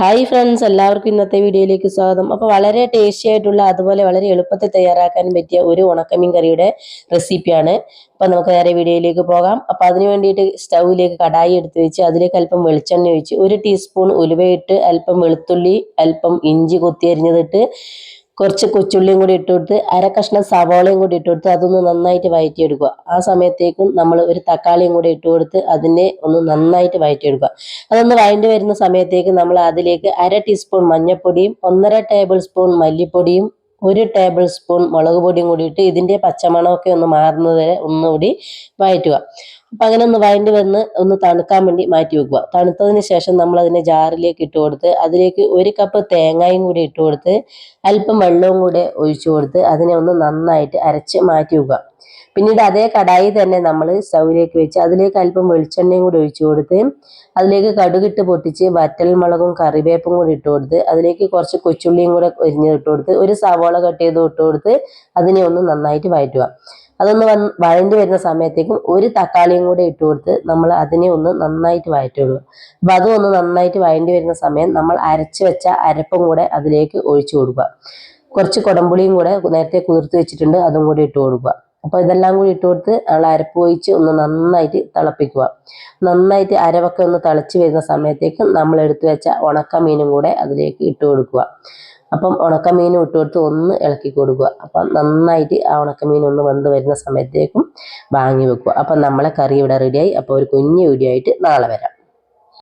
Hi friends എല്ലാവർക്കും ഇന്നത്തെ വീഡിയോയിലേക്ക് സ്വാഗതം. അപ്പോൾ വളരെ ടേസ്റ്റി ആയിട്ടുള്ള അതുപോലെ വളരെ എളുപ്പത്തിൽ തയ്യാറാക്കാൻ പറ്റിയ ഒരു ഉണക്കമീൻ കറിയുടെ റെസിപ്പിയാണ് അപ്പോൾ നമുക്ക് നേരെ വീഡിയോയിലേക്ക് പോകാം. അപ്പോൾ അതിന് വേണ്ടിയിട്ട് സ്റ്റൗവിലേക്ക് കടായി എടുത്ത് വെച്ച് അതിലേക്ക് അല്പം വെളിച്ചെണ്ണ ഒഴിച്ച് ഒരു ടീസ്പൂൺ ഉലുവയിട്ട് അല്പം വെളുത്തുള്ളി അല്പം ഇഞ്ചി കൊത്തിയരിഞ്ഞതിട്ട് കുറച്ച് കൊച്ചുള്ളിയും കൂടി ഇട്ട് കൊടുത്ത് അര കഷ്ണം സവാളയും കൂടി ഇട്ട് കൊടുത്ത് അതൊന്ന് നന്നായിട്ട് വഴറ്റിയെടുക്കുക. ആ സമയത്തേക്കും നമ്മൾ ഒരു തക്കാളിയും കൂടി ഇട്ട് കൊടുത്ത് അതിനെ ഒന്ന് നന്നായിട്ട് വഴറ്റിയെടുക്കുക. അതൊന്ന് വഴണ്ടി വരുന്ന സമയത്തേക്ക് നമ്മൾ അതിലേക്ക് അര ടീസ്പൂൺ മഞ്ഞൾപ്പൊടിയും ഒന്നര ടേബിൾ സ്പൂൺ മല്ലിപ്പൊടിയും ഒരു ടേബിൾ സ്പൂൺ മുളക് പൊടിയും കൂടി ഇട്ട് ഇതിന്റെ പച്ചമണമൊക്കെ ഒന്ന് മാറുന്നത് വരെ ഒന്നുകൂടി വഴറ്റുക. അപ്പം അങ്ങനെ ഒന്ന് വഴണ്ടി വന്ന് ഒന്ന് തണുക്കാൻ വേണ്ടി മാറ്റി വെക്കുക. തണുത്തതിന് ശേഷം നമ്മൾ അതിനെ ജാറിലേക്ക് ഇട്ട് കൊടുത്ത് അതിലേക്ക് ഒരു കപ്പ് തേങ്ങയും കൂടി ഇട്ട് കൊടുത്ത് അല്പം വെള്ളവും കൂടെ ഒഴിച്ചു കൊടുത്ത് അതിനെ ഒന്ന് നന്നായിട്ട് അരച്ച് മാറ്റി വെക്കുക. പിന്നീട് അതേ കടായി തന്നെ നമ്മൾ സ്റ്റൗവിലേക്ക് വെച്ച് അതിലേക്ക് അല്പം വെളിച്ചെണ്ണയും കൂടി ഒഴിച്ചു കൊടുത്ത് അതിലേക്ക് കടുകിട്ട് പൊട്ടിച്ച് വറ്റൽ മുളകും കറിവേപ്പും കൂടി ഇട്ട് കൊടുത്ത് അതിലേക്ക് കുറച്ച് കൊച്ചുള്ളിയും കൂടെ എരിഞ്ഞ് ഇട്ട് കൊടുത്ത് ഒരു സവോള കട്ട് ചെയ്ത് ഇട്ട് കൊടുത്ത് അതിനെ ഒന്ന് നന്നായിട്ട് വഴറ്റുക അതൊന്ന് വന്ന് വഴണ്ടി വരുന്ന സമയത്തേക്കും ഒരു തക്കാളിയും കൂടെ ഇട്ട് കൊടുത്ത് നമ്മൾ അതിനെ ഒന്ന് നന്നായിട്ട് വഴറ്റുള്ളൂ. അപ്പം അതും ഒന്ന് നന്നായിട്ട് വഴണ്ടി വരുന്ന സമയം നമ്മൾ അരച്ച് വെച്ച അരപ്പും കൂടെ അതിലേക്ക് ഒഴിച്ചു കൊടുക്കുക. കുറച്ച് കുടംപുളിയും കൂടെ നേരത്തെ കുതിർത്ത് വെച്ചിട്ടുണ്ട് അതും കൂടി ഇട്ട് കൊടുക്കുക. അപ്പോൾ ഇതെല്ലാം കൂടി ഇട്ട് കൊടുത്ത് നമ്മൾ അരപ്പ് ഒഴിച്ച് ഒന്ന് നന്നായിട്ട് തിളപ്പിക്കുക. നന്നായിട്ട് അരവൊക്കെ ഒന്ന് തിളച്ച് വരുന്ന സമയത്തേക്ക് നമ്മൾ എടുത്തു വെച്ച ഉണക്ക മീനും കൂടെ അതിലേക്ക് ഇട്ട് കൊടുക്കുക. അപ്പം ഉണക്കമീനും ഇട്ട് കൊടുത്ത് ഒന്ന് ഇളക്കി കൊടുക്കുക. അപ്പം നന്നായിട്ട് ആ ഉണക്കമീൻ ഒന്ന് വന്ന് വരുന്ന സമയത്തേക്കും വാങ്ങി വെക്കുക. അപ്പം നമ്മളെ കറി ഇവിടെ റെഡിയായി അപ്പോൾ ഒരു കുഞ്ഞു വീഡിയോ ആയിട്ട് നാളെ വരാം.